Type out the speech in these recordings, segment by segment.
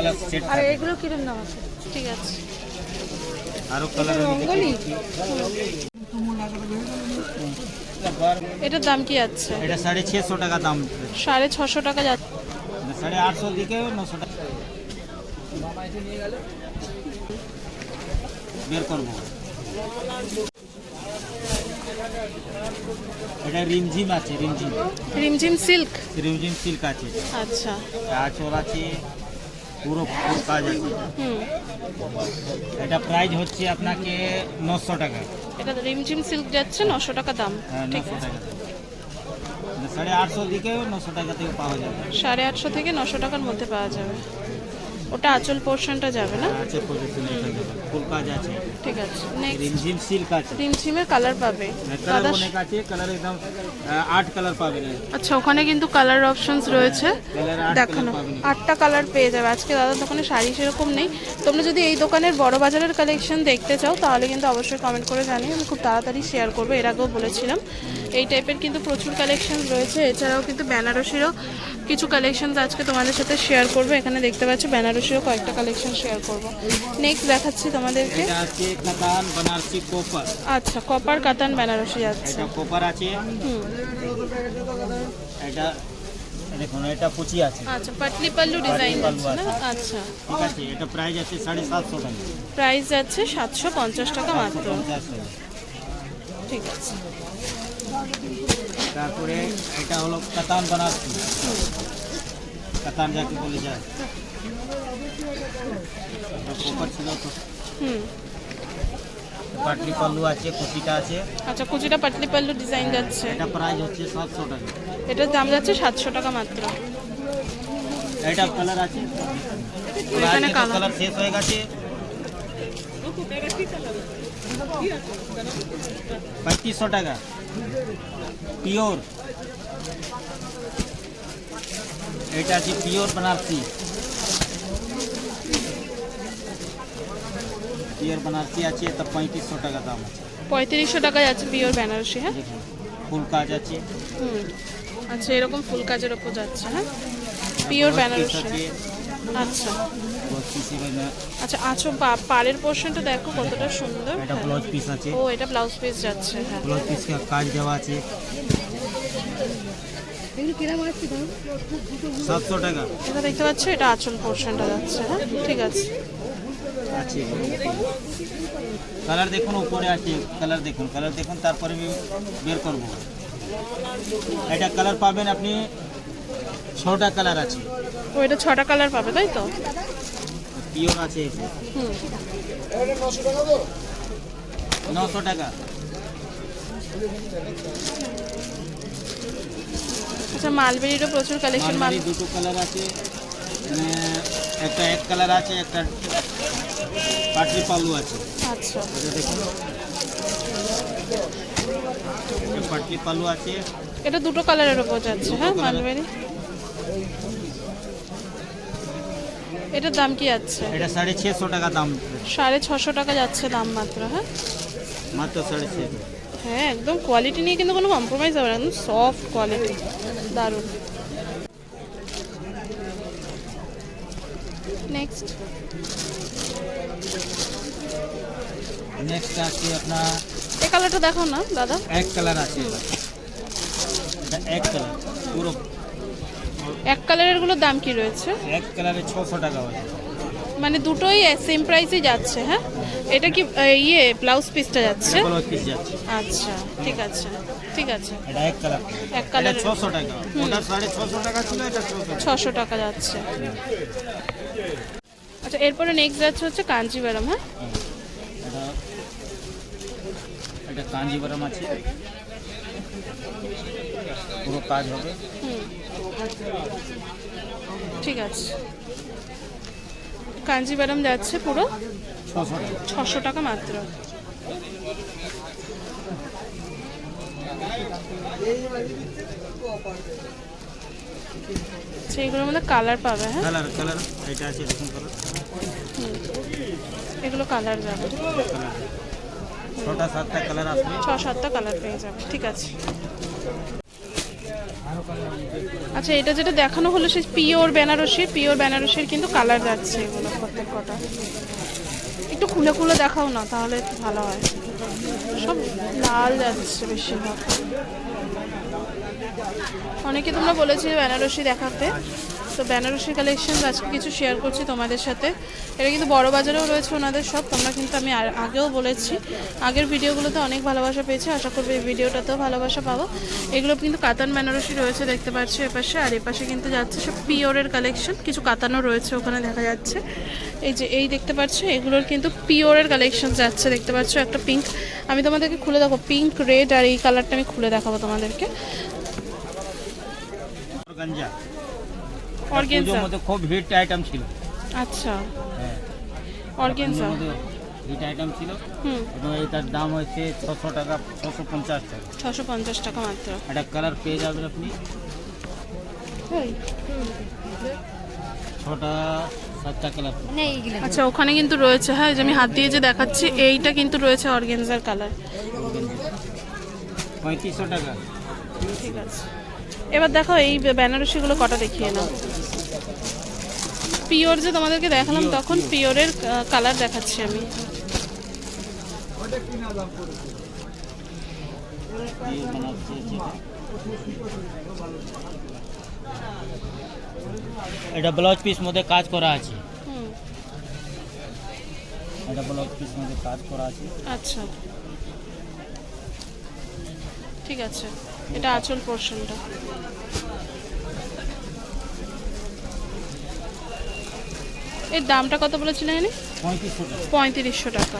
Colour set আর এগুলো কিরম দাম আছে? ঠিক আছে। আরও কালার রঙ্গোলি? এটার দাম কি আছে? এটা সাড়ে ছশো টাকা দাম। সাড়ে ছশো টাকা যাচ্ছে। সাড়ে আটশো দিকে নশো টাকা। বের করব। এটা রিমঝিম আছে রিমঝিম। রিমঝিম সিল্ক? রিমঝিম সিল্ক আছে। আচ্ছা। আঁচল আছে। পুরো কাজ আছে। এটা প্রাইস হচ্ছে আপনাকে নশো টাকা। এটা রিমঝিম সিল্ক যাচ্ছে নশো টাকা দাম। হ্যাঁ ঠিক আছে। সাড়ে আটশো থেকে নশো টাকা থেকে পাওয়া যাবে। সাড়ে আটশো থেকে নশো টাকার মধ্যে পাওয়া যাবে। ওটা আঁচল পোর্শনটা যাবে না? আছে পজিশন ফুল কাজ আছে। ঠিক আছে নেক্সট রিমঝিম সিল্ক আছে। রিমঝিমের কালার পাবে। কালার দাদা অনেক আছে কালার একদম আট কালার পাবে। আচ্ছা ওখানে কিন্তু কালার অপশনস রয়েছে। কালার দেখানো আটটা কালার পেয়ে যাবে। আজকে দাদার দোকানে শাড়ি সেরকম নেই। তোমরা যদি এই দোকানের বড় বাজারের কালেকশন দেখতে চাও তাহলে কিন্তু অবশ্যই কমেন্ট করে জানিয়ে আমি খুব তাড়াতাড়ি শেয়ার করব এর আগেও বলেছিলাম। এই টাইপের কিন্তু প্রচুর কালেকশন রয়েছে। এছাড়াও কিন্তু বেনারসিরও কিছু কালেকশন আজকে তোমাদের সাথে শেয়ার করব। এখানে দেখতে পাচ্ছ বেনারসিরও কয়েকটা কালেকশন শেয়ার করব। নেক্সট দেখাচ্ছি তোমাদেরকে। আছে আচ্ছা কপার কাতান বেনারসি যাচ্ছে। এটা আছে। এটা দেখুন এটা কুচি আছে। আচ্ছা পাটলি পাল্লু ডিজাইন যাচ্ছে না? আচ্ছা। ঠিক আছে এটা প্রাইস আছে সাতশো প্রাইস সাতশো পঞ্চাশ টাকা মাত্র। ঠিক আছে। তারপরে এটা হলো কাতান বানারসি। কাতান যাকে বলে যায়। এটা ছিল তো। হুম। পাটলি পাল্লু আছে কুচিটা আছে। আচ্ছা কুচিটা পাটলি পাল্লু ডিজাইন যাচ্ছে। এটা প্রাইস হচ্ছে সাতশো টাকা। এটার দাম যাচ্ছে সাতশো টাকা মাত্র। এটা কালার আছে। এখানে কালার কালার শেষ হয়ে গেছে। পঁয়ত্রিশশো টাকা। পিওর। এটা আছে পিওর বানারসি। পিওর বানারসি আছে তো পঁয়ত্রিশশো টাকা দাম আছে। পঁয়ত্রিশশো টাকা যাচ্ছে পিওর বেনারসি হ্যাঁ? ফুল কাজ আছে। হুম। আচ্ছা এরকম ফুল কাজের ওপর যাচ্ছে হ্যাঁ? পিওর বেনারসি। আছে। আচ্ছা ব্লাউজ পিস এখানে আচ্ছা পাড়ের পোর্শনটা দেখো কতটা সুন্দর। এটা। ব্লাউজ পিস আছে। ও এটা ব্লাউজ পিস যাচ্ছে হ্যাঁ। ব্লাউজ পিস কাজ দেওয়া আছে। সাতশো টাকা। এটা দেখতে পাচ্ছ এটা আঁচল পোর্শনটা যাচ্ছে হ্যাঁ ঠিক আছে। আছে। কালার দেখুন উপরে আছে কালার দেখুন কালার দেখুন তারপরে আমি বের করব। এটা কালার পাবেন আপনি ছটা কালার আছে। ও এটা ছটা কালার পাবে তাই তো? পিওর আছে। নশো টাকা। আচ্ছা মালবেরিরও প্রচুর কালেকশন মাল দুটো কালার আছে। মানে একটা এক কালার আছে একটা পাটলি পালু আছে। আচ্ছা। এটা দেখুন। পাটলি পালু আছে। এটা দুটো কালারের ওপর যাচ্ছে হ্যাঁ মালবেরি? এটার দাম কি আছে এটা সাড়ে ছশো টাকা দাম। সাড়ে ছশো টাকা যাচ্ছে দাম মাত্র হ্যাঁ? মাত্র সাড়ে ছশো হ্যাঁ একদম কোয়ালিটি নিয়ে কিন্তু কোনো কম্প্রোমাইজ হবে না একদম সফট কোয়ালিটি দারুণ। নেক্সট নেক্সট আছে আপনার এই কালারটা দেখো না দাদা। এক কালার আছে। এটা এক কালার পুরো এক কালারেরগুলোর দাম কি রয়েছে? এক কালারে ছশো টাকা হয় মানে দুটোই সেম প্রাইসেই যাচ্ছে হ্যাঁ? এটা কি ইয়ে ব্লাউজ পিসটা যাচ্ছে? ব্লাউজ পিস যাচ্ছে। আচ্ছা ঠিক আছে ঠিক আছে। এটা এক কালার। এক কালারের। ছশো টাকা। ওটা সাড়ে ছশো টাকা ছিল এটা ছশো ছশো টাকা যাচ্ছে। আচ্ছা এরপরে নেক্সট যাচ্ছে হচ্ছে কাঞ্জিভারম হ্যাঁ? এটা এটা কাঞ্জিবরম আছে। পুরো কাজ হবে? ঠিক আছে। কাঞ্জিভারম যাচ্ছে পুরো? ছশো টাকা। মাত্র। সেইগুলোর মধ্যে কালার পাবে হ্যাঁ? কালার কালার এটা আছে দেখুন কালার এগুলো কালার যাবে। ছটা সাতটা কালার আসবে। ছ সাতটা কালার পেয়ে যাবে। ঠিক আছে। আচ্ছা এটা যেটা দেখানো হলো সেই পিওর বেনারসি পিওর বেনারসির কিন্তু কালার যাচ্ছে এগুলো প্রত্যেক কটা একটু খুলে খুলে দেখাও না, তাহলে ভালো হয়। সব লাল যাচ্ছে বেশিরভাগ। অনেকে তোমরা বলেছি বেনারসি দেখাতে। তো বেনারসি কালেকশন আজকে কিছু শেয়ার করছি তোমাদের সাথে। এটা কিন্তু বড় বাজারেও রয়েছে ওনাদের সব, তোমরা কিন্তু আমি আগেও বলেছি। আগের ভিডিওগুলোতে অনেক ভালোবাসা পেয়েছি, আশা করব এই ভিডিওটাতেও ভালোবাসা পাবো। এগুলো কিন্তু কাতান বেনারসি রয়েছে, দেখতে পাচ্ছ এপাশে, আর এপাশে কিন্তু যাচ্ছে সব পিওরের কালেকশন কিছু কাতানও রয়েছে ওখানে দেখা যাচ্ছে। এই যে, এই দেখতে পাচ্ছ, এগুলোর কিন্তু পিওরের কালেকশন যাচ্ছে, দেখতে পাচ্ছ একটা পিঙ্ক আমি তোমাদেরকে খুলে দেখো পিঙ্ক রেড আর এই কালারটা আমি খুলে দেখাবো তোমাদেরকে। অর্গেনজা মধ্যে খুব হিট আইটেম ছিল। আচ্ছা। হ্যাঁ। অর্গেনজা মধ্যে হিট আইটেম ছিল। হুম। এবং এটার দাম হচ্ছে ছশো টাকা ছশো পঞ্চাশ টাকা। ছশো পঞ্চাশ টাকা মাত্র। একটা কালার পেয়ে যাবেন আপনি। ছটা সাতটা কালার আচ্ছা ওখানে কিন্তু রয়েছে হ্যাঁ যে আমি হাত দিয়ে যে দেখাচ্ছি এইটা কিন্তু রয়েছে অর্গেনজার কালার পঁয়ত্রিশশো টাকা। ঠিক আছে। এবার দেখো এই বেনারসিগুলো কটা দেখিয়ে নাও। পিওর যে তোমাদেরকে দেখালাম তখন পিওরের কালার দেখাচ্ছি আমি। এটা ব্লাউজ পিস মধ্যে কাজ করা আছে। হুম। এটা ব্লাউজ পিস মধ্যে কাজ করা আছে। আচ্ছা। ঠিক আছে। এটা আঁচল পোর্শনটা এর দামটা কত বলেছিলেন এনে পঁয়ত্রিশশো টাকা।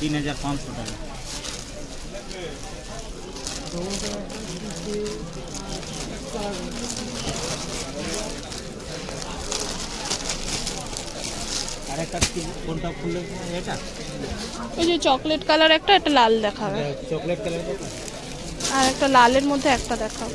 তিন হাজার পাঁচশো টাকা। ওই যে চকলেট কালার একটা একটা লাল দেখাবে। চকলেট কালার আর একটা লালের মধ্যে একটা দেখাও।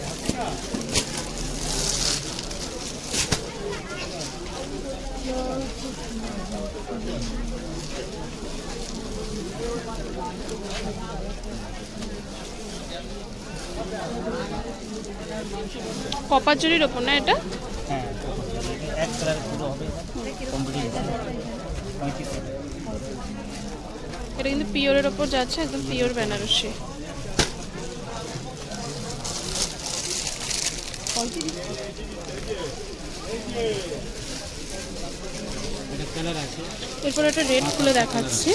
কপার জরির ওপর না এটা? হ্যাঁ এক কালার পুরো হবে। কমপ্লিট এটা কিন্তু পিওরের ওপর যাচ্ছে একদম পিওর বেনারসি। আছে এরপর একটা রেড খুলে দেখাচ্ছি।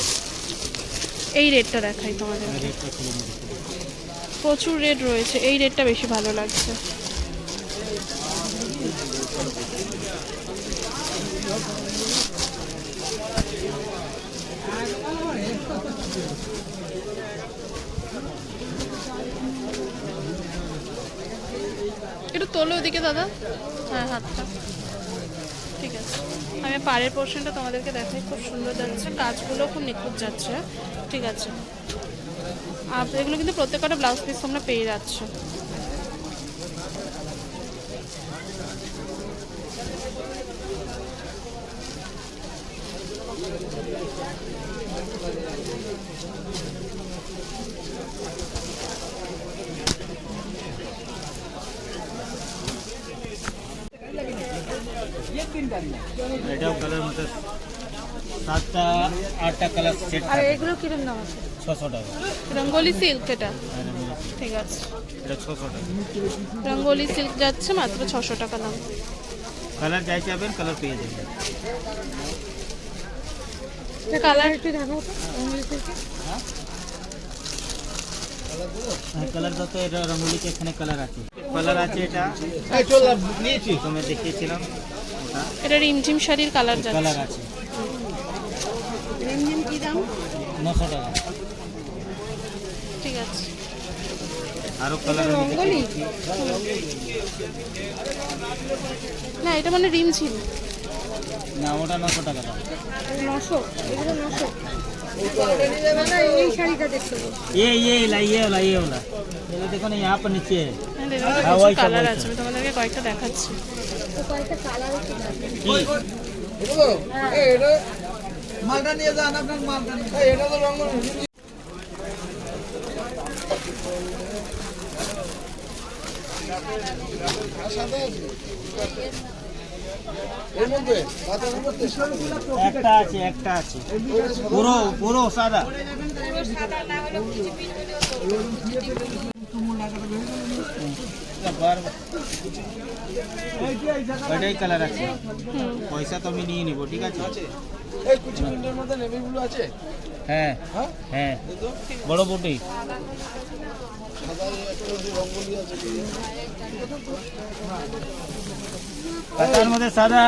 এই রেডটা দেখাই তোমাদের। রেটটা নিতে প্রচুর রেড রয়েছে। এই রেডটা বেশি ভালো লাগছে। একটু তোলো ওদিকে দাদা। হ্যাঁ হাতটা। আমি পাড়ের পোর্শনটা তোমাদেরকে দেখাই, খুব সুন্দর যাচ্ছে কাজগুলো খুব নিখুঁত যাচ্ছে, ঠিক আছে। আর এগুলো কিন্তু প্রত্যেকটা ব্লাউজ পিস তোমরা পেয়ে যাচ্ছ। এটাও কালার মধ্যে সাতটা আটটা কালার সেট আর এগুলো কিরম দাম আছে? ছশো টাকা। রঙ্গোলি সিল্ক এটা? ঠিক আছে। এটা ছশো টাকা। রঙ্গোলি সিল্ক যাচ্ছে মাত্র ছশো টাকা দাম। কালার যাই চাইবেন কালার পেয়ে যাবেন। কালার একটু দেখাও হ্যাঁ? কালার তো এটা রঙ্গোলিতে এখানে কালার আছে। কালার আছে এটা। প্রথমে দেখিয়েছিলাম। এটা রিমঝিম শাড়ির কালার যাচ্ছে। রিমঝিম কি দাম? 900 টাকা। ঠিক আছে। আরও কালার মঙ্গলি না এটা মানে রিমঝিম। না ওটা 900 টাকা দাম। 900 এগুলো 900 এই লাইয়ে লাইয়ে দেখুন এই কালার আছে তোমাদেরকে কয়েকটা দেখাচ্ছি। মালটা নিয়ে যান আপনার মালটা নিয়ে এটা তো রঙ একটা আছে একটা আছে পুরো পুরো সাদা ওইটাই কালার আছে। পয়সা তো আমি নিয়ে নিবো ঠিক আছে? এই কুচি মিনিটের মধ্যে নেভিগুলো আছে? হ্যাঁ হ্যাঁ? হ্যাঁ। বড় বুটি। মধ্যে সাদা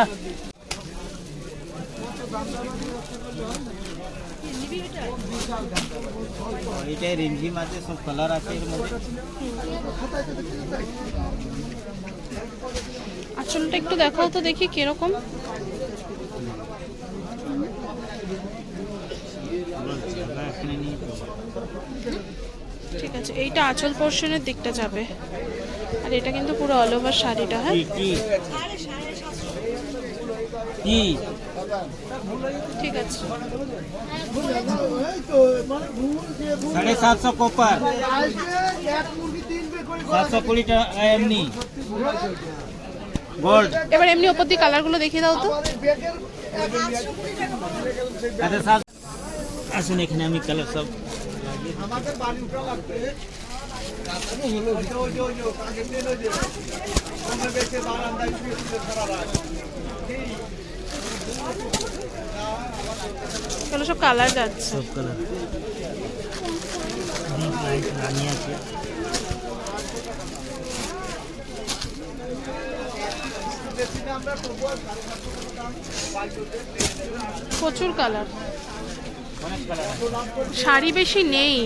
এটাই রিমঝিম আছে সব কালার আছে এর মধ্যে। আঁচলটা একটু দেখাও তো দেখি কীরকম। ঠিক আছে এইটা আঁচল পোর্শনের দিকটা যাবে। আর এটা কিন্তু পুরো অল ওভার শাড়িটা হ্যাঁ? কি? ঠিক আছে। সাড়ে সাতশো কপার। সাতশো কুড়ি টাকা এমনি। গোল্ড এবার এমনি ওপর দিয়ে কালারগুলো দেখিয়ে দাও তো। আচ্ছা আসুন এখানে আমি কালার সব আমাদের বাড়ি উঠা লাগবে হলো ওই যে ওই যে কাকে দিল যে আমরা বেশি বারান্দায় শুয়ে শুয়ে সারা রাত এগুলো সব কালার যাচ্ছে। সব কালার। রানি আছে। প্রচুর কালার। শাড়ি বেশি নেই।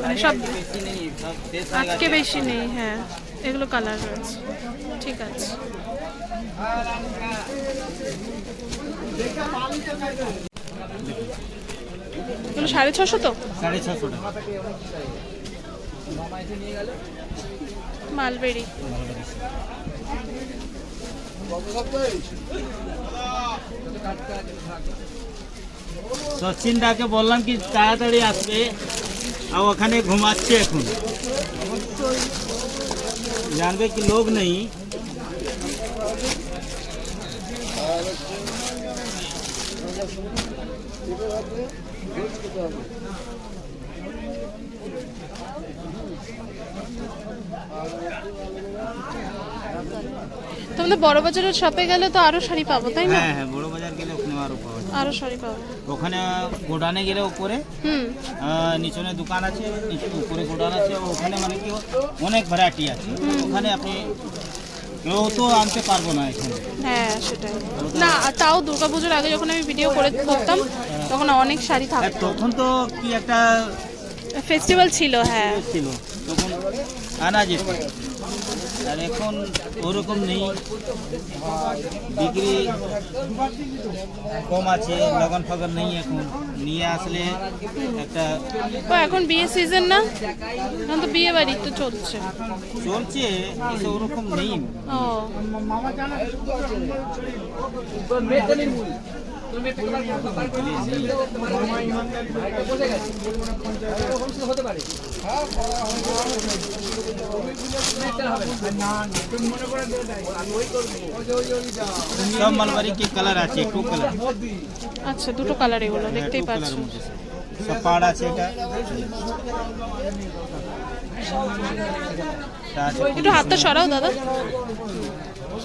মানে সব আজকে বেশি নেই হ্যাঁ। এগুলো কালার রয়েছে। ঠিক আছে। সাড়ে ছশো তো? সাড়ে ছশো সপ্তাহে সচিন দাকে বললাম কি তাড়াতাড়ি আসবে আর ওখানে ঘুমাচ্ছে এখন। জানবে কি লোক নেই। তোমাদের বড় বাজারের শপে গেলে তো আরও শাড়ি পাবো তাই না? হ্যাঁ হ্যাঁ বড় বাজার গেলে ওখানে আরও যায়। আরও শাড়ি পাবো। ওখানে গোডানে গেলে উপরে হুম। নিচনে দোকান আছে নিচে উপরে গোডাউন আছে ওখানে মানে কি অনেক ভ্যারাইটি আছে। ওখানে আপনি কেউ তো আনতে পারব না এখানে। হ্যাঁ সেটাই। না তাও দুর্গাপুজোর আগে যখন আমি ভিডিও করে করতাম তখন অনেক শাড়ি থাকতো। তখন তো কি একটা ফেস্টিভ্যাল ছিল হ্যাঁ। ছিল। তখন আনা যেত। আর এখন ওরকম নেই। বিক্রি কম আছে লগন ফগন নেই এখন। নিয়ে আসলে একটা ও এখন বিয়ে সিজন না? এখন তো বিয়ে বাড়ি তো চলছে। চলছে কিন্তু ওরকম নেই। ও। সব মালবারি কি কালার আছে? টু কালার আচ্ছা দুটো কালার এগুলো দেখতেই পাচ্ছ। সব পাড় আছে এটা? একটু হাতটা সরাও দাদা।